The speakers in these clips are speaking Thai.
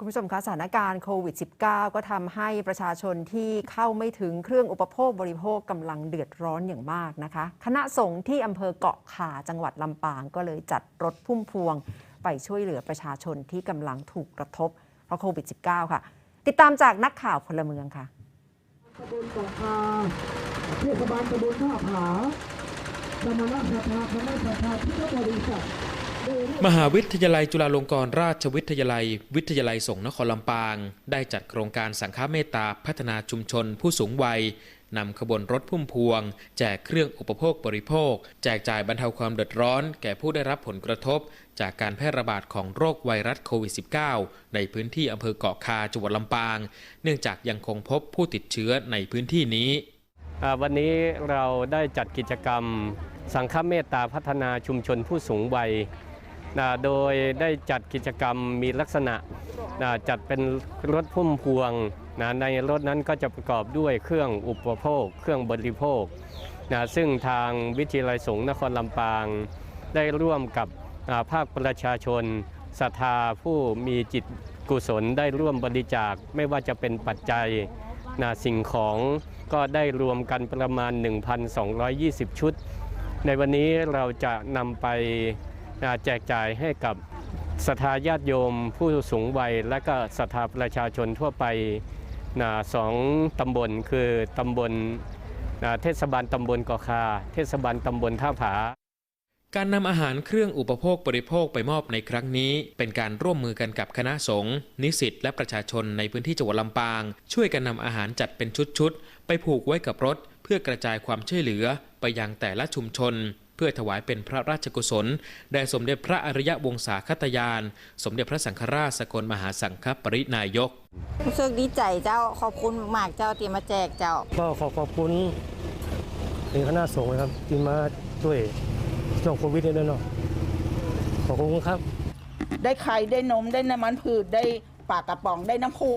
คุณผู้ชมคะสถานการณ์โควิด -19 ก็ทำให้ประชาชนที่เข้าไม่ถึงเครื่องอุปโภคบริโภคกำลังเดือดร้อนอย่างมากนะคะ คณะสงฆ์ที่อำเภอเกาะขาจังหวัดลำปางก็เลยจัดรถพุ่มพวง ไปช่วยเหลือประชาชนที่กำลังถูกกระทบ เพราะโควิด -19 ค่ะ ติดตามจากนักข่าวพลเมืองค่ะตำบลเกาะคาเทศบาลตำบลท่าผาสมณสภาคณะสภาพุทธบริษัท มหาวิทยาลัยจุฬาลงกรณราชวิทยาลัย วิทยาลัยสงฆ์นครลำปาง ได้จัดโครงการสังฆเมตตาพัฒนาชุมชนผู้สูงวัยนำขบวนรถพุ่มพวง แจกเครื่องอุปโภคบริโภค แจกจ่ายบรรเทาความเดือดร้อน แก่ผู้ได้รับผลกระทบ จากการแพร่ระบาดของโรคไวรัสโควิด -19 ในพื้นที่อำเภอเกาะคาจังหวัดลำปาง เนื่องจากยังคงพบผู้ติดเชื้อในพื้นที่นี้วันนี้เราได้จัดกิจกรรม สังฆเมตตาพัฒนาชุมชนผู้สูงวัย นะโดยได้จัดกิจกรรมมีลักษณะนะจัดเป็นรถพุ่มพวงนะในรถนั้นก็จะประกอบด้วยเครื่องอุปโภค เครื่องบริโภคนะซึ่งทางวิทยาลัยสงฆ์นครลำปาง ได้ร่วมกับภาคประชาชนศรัทธาผู้มีจิตกุศลได้ร่วมบริจาคไม่ว่าจะเป็นปัจจัยนะสิ่งของก็ได้รวมกันประมาณ 1,220 ชุด ในวันนี้เราจะนำไป แจกจ่ายให้กับศรัทธาญาติโยมผู้สูงวัย และก็ศรัทธาประชาชนทั่วไปนะสองตำบลคือตำบลนะเทศบาลตำบลกอคา เทศบาลตำบลท่าผา การนำอาหารเครื่องอุปโภคบริโภคไปมอบในครั้งนี้ เป็นการร่วมมือกันกับคณะสงฆ์นิสิตและประชาชนในพื้นที่จังหวัดลำปาง ช่วยกันนำอาหารจัดเป็นชุดๆ ไปผูกไว้กับรถ เพื่อกระจายความช่วยเหลือไปยังแต่ละชุมชน เพื่อถวายเป็นพระราชกุศลแด่สมเด็จพระอริยวงศาคตยาน สมเด็จพระสังฆราชสกลมหาสังฆปรินายกรู้สึกดีใจเจ้าขอบคุณมากๆเจ้าที่มาแจกเจ้า ก็ขอขอบคุณถึงคณะสงฆ์นะครับที่มาช่วยช่วงโควิดนี่ด้วยเนาะขอบคุณครับ ได้ไข่ได้นมได้น้ำมันพืชได้ปลากระป๋องได้น้ำพุ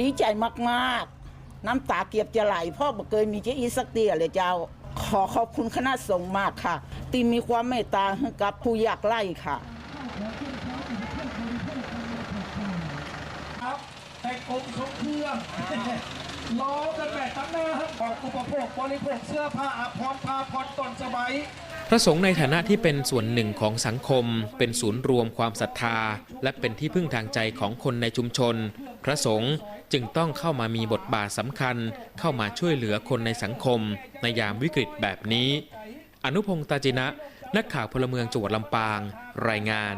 ดีใจมากๆ น้ำตาเกียบจะไหลพ่อบอกเคยมีเจ้าอีสักเตียเลยเจ้า ขอขอบคุณคณะสงฆ์มากค่ะ ที่มีความเมตตาให้กับผู้ยากไร้ค่ะ ครับแต่กรมสงเครื่องล้อกันแบบตั้งหน้าครับของอุปโภคบริโภคเสื้อผ้าอาภรณ์ผ้าพรตนสบายพระสงฆ์ในฐานะที่เป็นส่วนหนึ่งของสังคม เป็นศูนย์รวมความศรัทธา และเป็นที่พึ่งทางใจของคนในชุมชน พระสงฆ์จึงต้องเข้ามามีบทบาทสำคัญ เข้ามาช่วยเหลือคนในสังคม ในยามวิกฤตแบบนี้ อนุพงศ์ตาจินะ นักข่าวพลเมืองจังหวัดลำปาง รายงาน